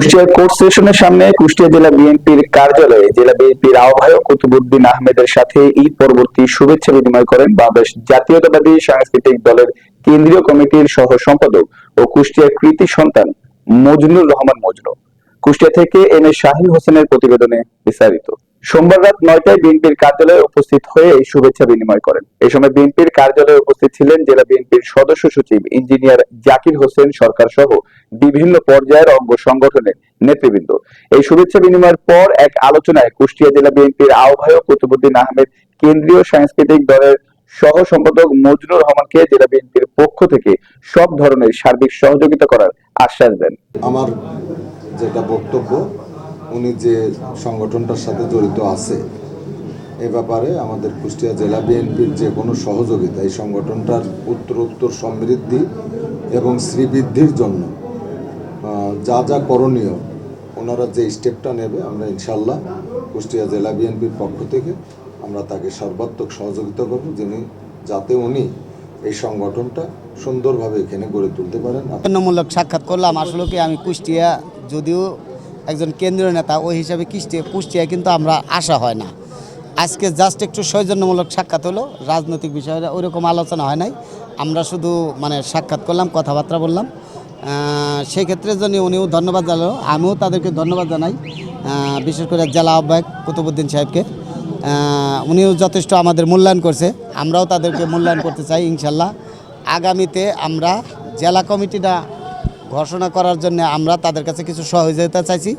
কুষ্টিয়ার কোর্ট স্টেশনের সামনে কুষ্টিয়া জেলা বিএনপির কার্যালয়ে জেলা বিএনপির আহ্বায়ক কুতুবুদ্দিন আহমেদের সাথে ঈদ পরবর্তী শুভেচ্ছা বিনিময় করেন বাংলাদেশ জাতীয়তাবাদী সাংস্কৃতিক দলের কেন্দ্রীয় কমিটির সহ সম্পাদক ও কুষ্টিয়ার কৃতি সন্তান মজনুর রহমান মজনু। কুষ্টিয়া থেকে এম এ শাহিন হোসেনের প্রতিবেদনে বিস্তারিত। সোমবার রাত নয়টায় বিএনপির কার্যালয়ে উপস্থিত হয়ে এই শুভেচ্ছা বিনিময় করেন। এই সময় বিএনপির কার্যালয়ে উপস্থিত ছিলেন জেলা বিএনপির সদস্য সচিব ইঞ্জিনিয়ার জাকির হোসেন সরকার সহ বিভিন্ন পর্যায়ের অঙ্গ সংগঠনের নেতৃবৃন্দ। এই শুভেচ্ছা বিনিময়ের পর এক আলোচনায় কুষ্টিয়া জেলা বিএনপির আহ্বায়ক কুতুবুদ্দিন আহমেদ, কেন্দ্রীয় সাংস্কৃতিক দলের সহ সম্পাদক মজনুর রহমানকে জেলা বিএনপির পক্ষ থেকে সব ধরনের সার্বিক সহযোগিতা করার আশ্বাস দেন। আমার যেটা বক্তব্য উনি যে সংগঠনটার সাথে জড়িত আছে, এ ব্যাপারে আমাদের কুষ্টিয়া জেলা বিএনপির যে কোনো সহযোগিতা, এই সংগঠনটার উত্তরোত্তর সমৃদ্ধি এবং শ্রীবৃদ্ধির জন্য যা যা করণীয়, ওনারা যে স্টেপটা নেবে, আমরা ইনশাল্লাহ কুষ্টিয়া জেলা বিএনপির পক্ষ থেকে আমরা তাকে সর্বাত্মক সহযোগিতা করব, যিনি যাতে উনি এই সংগঠনটা সুন্দরভাবে এখানে গড়ে তুলতে পারেন। সাক্ষাৎ করলাম। আসলে কি আমি কুষ্টিয়া, যদিও একজন কেন্দ্রীয় নেতা, ওই হিসাবে কুষ্টিয়া কুষ্টিয়া কিন্তু আমরা আসা হয় না। আজকে জাস্ট একটু সৌজন্যমূলক সাক্ষাৎ হলো, রাজনৈতিক বিষয়ে ওইরকম আলোচনা হয় নাই। আমরা শুধু মানে সাক্ষাৎ করলাম, কথাবার্তা বললাম। সেই ক্ষেত্রে জন্য উনিও ধন্যবাদ জানালো, আমিও তাদেরকে ধন্যবাদ জানাই বিশেষ করে জেলা আহ্বায়ক কুতুবুদ্দিন সাহেবকে। উনিও যথেষ্ট আমাদের মূল্যায়ন করছে, আমরাও তাদেরকে মূল্যায়ন করতে চাই ইনশাল্লাহ। আগামীতে আমরা জেলা কমিটিটা ঘোষণা করার জন্য আমরা তাদের কাছে কিছু সহযোগিতা চাইছি।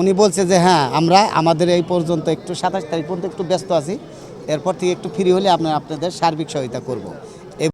উনি বলছে যে হ্যাঁ আমরা আমাদের এই পর্যন্ত একটু সাতাশ তারিখ পর্যন্ত একটু ব্যস্ত আছি। এরপর থেকে একটু ফ্রি হলে আমরা আপনাদের সার্বিক সহায়তা করব।